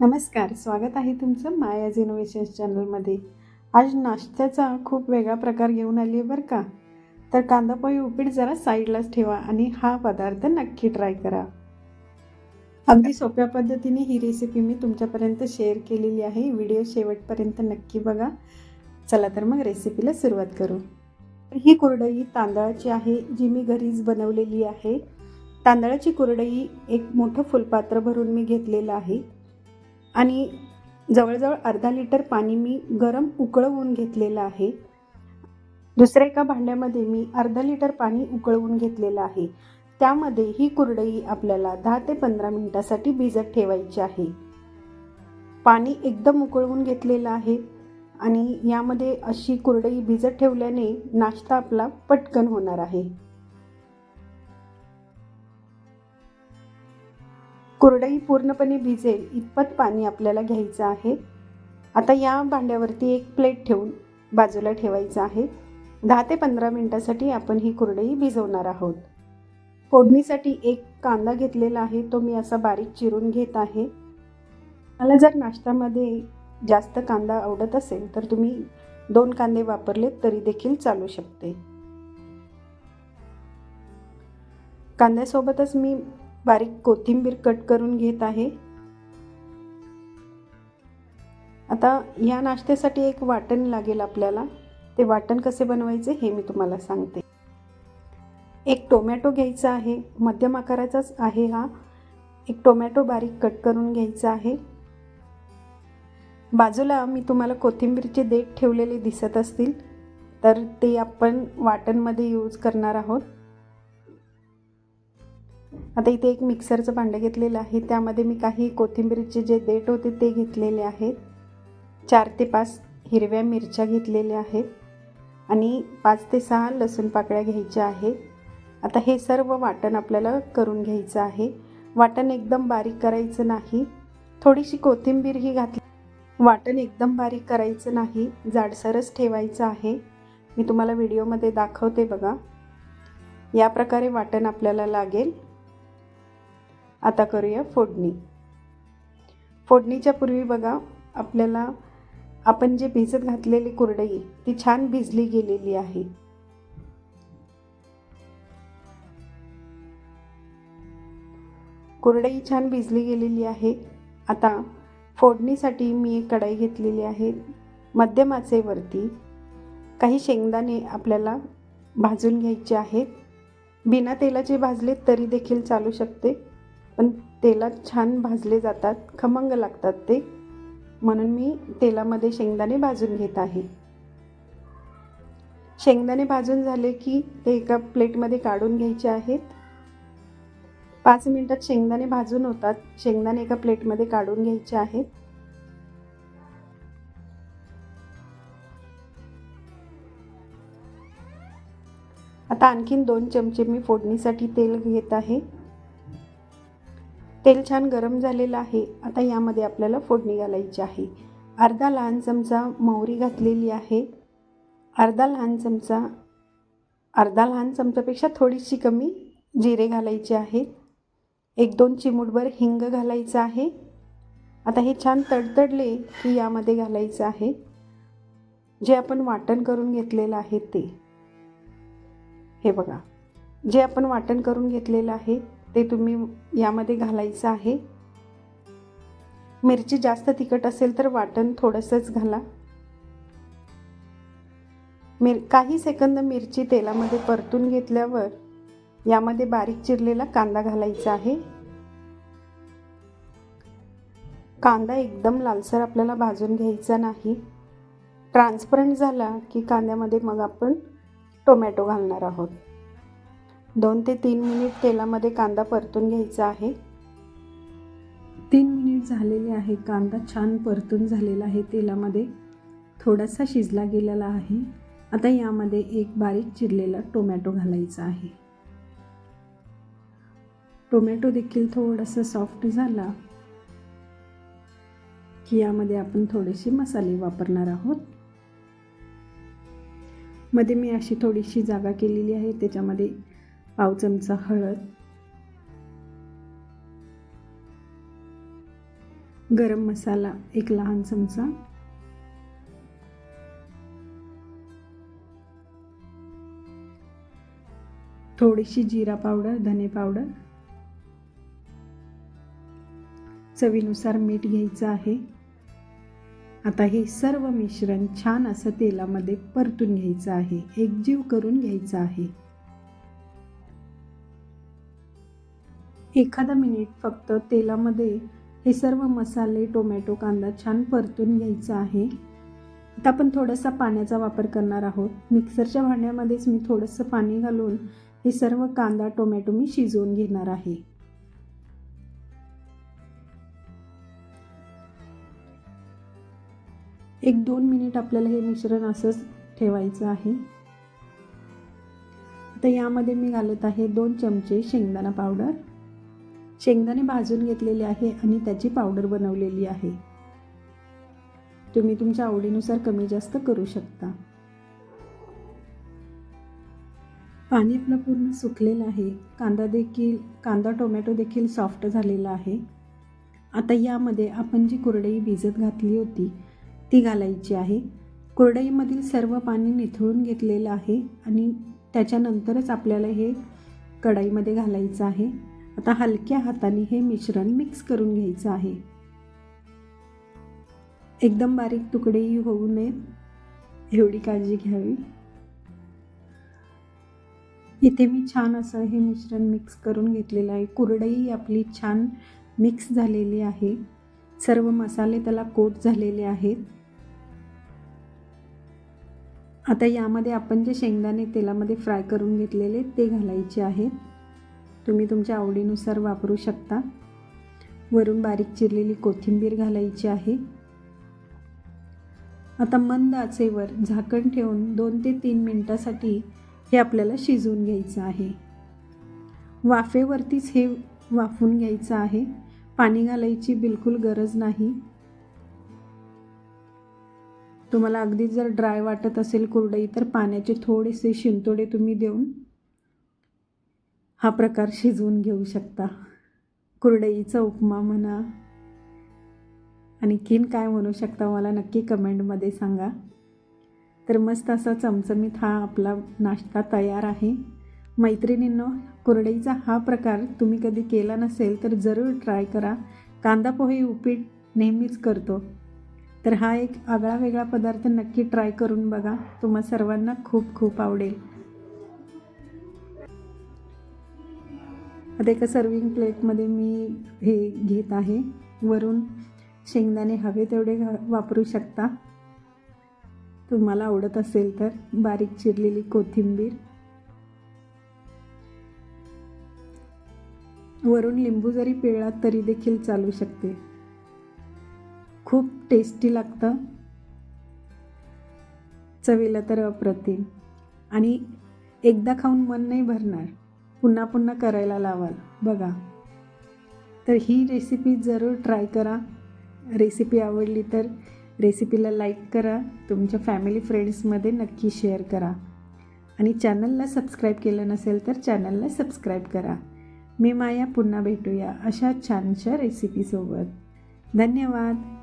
नमस्कार स्वागत आहे तुमचं मायाज इनोव्हेशन्स चॅनलमध्ये आज नाश्त्याचा खूप वेगळा प्रकार घेऊन आली आहे बरं का? तर कांदा उपीट जरा साईडलाच ठेवा आणि हा पदार्थ नक्की ट्राय करा. अगदी सोप्या पद्धतीने ही रेसिपी मी तुमच्यापर्यंत शेअर केलेली आहे. व्हिडिओ शेवटपर्यंत नक्की बघा. चला तर मग रेसिपीला सुरुवात करू. ही कुरडई तांदळाची आहे जी मी घरीच बनवलेली आहे. तांदळाची कुरडई एक मोठं फुलपात्र भरून मी घेतलेलं आहे. आणि जवळजवळ अर्धा लिटर पाणी मी गरम उकळवून घेतलेलं आहे. दुसऱ्या एका भांड्यामध्ये मी अर्धा लिटर पाणी उकळवून घेतलेलं आहे. त्यामध्ये ही कुरडई आपल्याला दहा ते पंधरा मिनटासाठी भिजत ठेवायची आहे. पाणी एकदम उकळवून घेतलेलं आहे आणि यामध्ये अशी कुरडई भिजत ठेवल्याने नाश्ता आपला पटकन होणार आहे. कोरडई पूर्णपणे भिजेल इतपत पाणी आपल्याला घ्यायचं आहे. आता या भांड्यावरती एक प्लेट ठेवून बाजूला ठेवायचं आहे. दहा ते पंधरा मिनटासाठी आपण ही कुरडई भिजवणार आहोत. फोडणीसाठी एक कांदा घेतलेला आहे तो मी असा बारीक चिरून घेत आहे. मला जर नाश्त्यामध्ये जास्त कांदा आवडत असेल तर तुम्ही दोन कांदे वापरले तरी देखील चालू शकते. कांद्यासोबतच मी बारीक कोथिंबीर कट करून घेत आहे. आता या नाश्त्यासाठी एक वाटण लागेल आपल्याला. ते वाटण कसे बनवायचे हे मी तुम्हाला सांगते. एक टोमॅटो घ्यायचा आहे. मध्यम आकाराचाच आहे हा. एक टोमॅटो बारीक कट करून घ्यायचा आहे. बाजूला मी तुम्हाला कोथिंबीरचे देठ ठेवलेले दिसत असतील तर ते आपण वाटणमध्ये यूज करणार आहोत. आता इथे एक मिक्सरचं भांडं घेतलेलं आहे. त्यामध्ये मी काही कोथिंबीरचे जे देठ होते ते घेतलेले आहेत. चार ते पाच हिरव्या मिरच्या घेतलेल्या आहेत. आणि पाच ते सहा लसूण पाकळ्या घ्यायच्या आहेत. आता हे सर्व वाटण आपल्याला करून घ्यायचं आहे. वाटण एकदम बारीक करायचं नाही. थोडीशी कोथिंबीर ही घातली. वाटण एकदम बारीक करायचं नाही. जाडसरच ठेवायचं आहे. मी तुम्हाला व्हिडिओमध्ये दाखवते बघा. या प्रकारे वाटण आपल्याला लागेल. आता करूया फोडणी. फोडणीच्या पूर्वी बघा आपल्याला आपण जे भिजत घातलेली कुरडई ती छान भिजली गेलेली आहे. कुरडई छान भिजली गेलेली आहे. आता फोडणीसाठी मी एक कढाई घेतलेली आहे मध्यम आचेवरती काही शेंगदाणे आपल्याला भाजून घ्यायचे आहेत. बिना तेलाचे भाजले तरी देखील चालू शकते. पण तेलात छान भाजले जातात खमंग लागतात ते. म्हणून मी तेलामध्ये शेंगदाणे भाजून घेत आहे. शेंगदाणे भाजून झाले की ते एका प्लेटमध्ये काढून घ्यायचे आहेत. पाच मिनटात शेंगदाणे भाजून होतात. शेंगदाणे एका प्लेटमध्ये काढून घ्यायचे आहेत. आता आणखीन दोन चमचे मी फोडणीसाठी तेल घेत आहे. तेल छान गरम झालेलं आहे. आता यामध्ये आपल्याला फोडणी घालायची आहे. अर्धा लहान चमचा मोहरी घातलेली आहे. अर्धा लहान चमचा अर्धा लहान चमचापेक्षा थोडीशी कमी जिरे घालायचे आहेत एक दोन चिमूटभर हिंग घालायचं आहे. आता हे छान तडतडले की यामध्ये घालायचं आहे. जे आपण वाटण करून घेतलेलं आहे ते. हे बघा. जे आपण वाटण करून घेतलेलं आहे ते तुम्ही यामध्ये घालायचं आहे. मिरची जास्त तिखट असेल तर वाटण थोडंसंच घाला. मिर काही सेकंद मिरची तेलामध्ये परतून घेतल्यावर यामध्ये बारीक चिरलेला कांदा घालायचा आहे. कांदा एकदम लालसर आपल्याला भाजून घ्यायचा नाही. ट्रान्सपरंट झाला की कांद्यामध्ये मग आपण टोमॅटो घालणार आहोत. दोन ते तीन मिनिट तेलामध्ये कांदा परतून घ्यायचा आहे. तीन मिनिट झालेले आहे. कांदा छान परतून झालेला आहे तेलामध्ये. थोडासा शिजला गेलेला आहे. आता यामध्ये एक बारीक चिरलेला टोमॅटो घालायचा आहे. टोमॅटो देखील थोडासा सॉफ्ट झाला की यामध्ये आपण थोडेसे मसाले वापरणार आहोत. मध्ये मी अशी थोडीशी जागा केलेली आहे. त्याच्यामध्ये पाव चमचा हळद. गरम मसाला एक लहान चमचा. थोडीशी जिरा पावडर धने पावडर. चवीनुसार मीठ घ्यायचं आहे. आता हे सर्व मिश्रण छान असं तेलामध्ये परतून घ्यायचं आहे. एकजीव करून घ्यायचं आहे. एखादा मिनिट फक्त तेलामध्ये हे सर्व मसाले टोमॅटो कांदा छान परतून घ्यायचा आहे. आता आपण थोडासा पाण्याचा वापर करणार आहोत. मिक्सरच्या भांड्यामध्येच मी थोडंसं पाणी घालून हे सर्व कांदा टोमॅटो मी शिजवून घेणार आहे. एक दोन मिनिट आपल्याला हे मिश्रण असंच ठेवायचं आहे. आता यामध्ये मी घालत आहे दोन चमचे शेंगदाणा पावडर. शेंगदाणे भाजून घेतलेले आहे आणि त्याची पावडर बनवलेली आहे. तुम्ही तुमच्या आवडीनुसार कमी जास्त करू शकता. पाणी आपलं पूर्ण सुकलेलं आहे. कांदा देखील कांदा टोमॅटो देखील सॉफ्ट झालेला आहे. आता यामध्ये आपण जी कुरडई भिजत घातली होती ती घालायची आहे. कुरडईमधील सर्व पाणी निथळून घेतलेलं आहे आणि त्याच्यानंतरच आपल्याला हे कढईमध्ये घालायचं आहे. आता हलक्या हाताने हे मिश्रण मिक्स करून घ्यायचं आहे. एकदम बारीक तुकडेही होऊ नयेत. एवढी काळजी घ्यावी. इथे मी छान असं हे मिश्रण मिक्स करून घेतलेलं आहे. कुरडई आपली छान मिक्स झालेली आहे. सर्व मसाले त्याला कोट झालेले आहेत. आता यामध्ये आपण जे शेंगदाणे तेलामध्ये फ्राय करून घेतलेले ते घालायचे आहेत. तुम्ही तुमच्या आवडीनुसार वापरू शकता. वरून बारीक चिरलेली कोथिंबीर घालायची आहे. आता मंद आचेवर झाकण ठेवून दोन ते तीन मिनटासाठी हे आपल्याला शिजवून घ्यायचं आहे. वाफेवरतीच हे वाफून घ्यायचं आहे. पाणी घालायची बिलकुल गरज नाही. तुम्हाला अगदी जर ड्राय वाटत असेल कुरडई तर पाण्याचे थोडेसे शिंतोडे तुम्ही देऊन हा प्रकार शिजवून घेऊ शकता. कुरडईचा उपमा म्हणा. आणखीन काय म्हणू शकता मला नक्की कमेंटमध्ये सांगा. तर मस्त असा चमचमीत हा आपला नाश्ता तयार आहे. मैत्रिणींनो कुरडईचा हा प्रकार तुम्ही कधी केला नसेल तर जरूर ट्राय करा. कांदा पोहे उपीट नेहमीच करतो. तर हा एक आगळा वेगळा पदार्थ नक्की ट्राय करून बघा. तुम्हा सर्वांना खूप खूप आवडेल. आता एका सर्विंग प्लेटमध्ये मी हे घेत आहे. वरून शेंगदाणे हवे तेवढे घा वापरू शकता. तुम्हाला आवडत असेल तर बारीक चिरलेली कोथिंबीर. वरून लिंबू जरी पिळला तरी देखील चालू शकते. खूप टेस्टी लागतं. चवीला तर अप्रतिम. आणि एकदा खाऊन मन नाही भरणार. पुन्हा पुन्हा करायला लावाल. बघा. तर ही रेसिपी जरूर ट्राय करा. रेसिपी आवडली तर रेसिपीला लाईक करा. तुमच्या फॅमिली फ्रेंड्समध्ये नक्की शेअर करा. आणि चॅनलला सबस्क्राईब केलं नसेल तर चॅनलला सबस्क्राईब करा. मी माया पुन्हा भेटूया अशा छानशा रेसिपीसोबत धन्यवाद.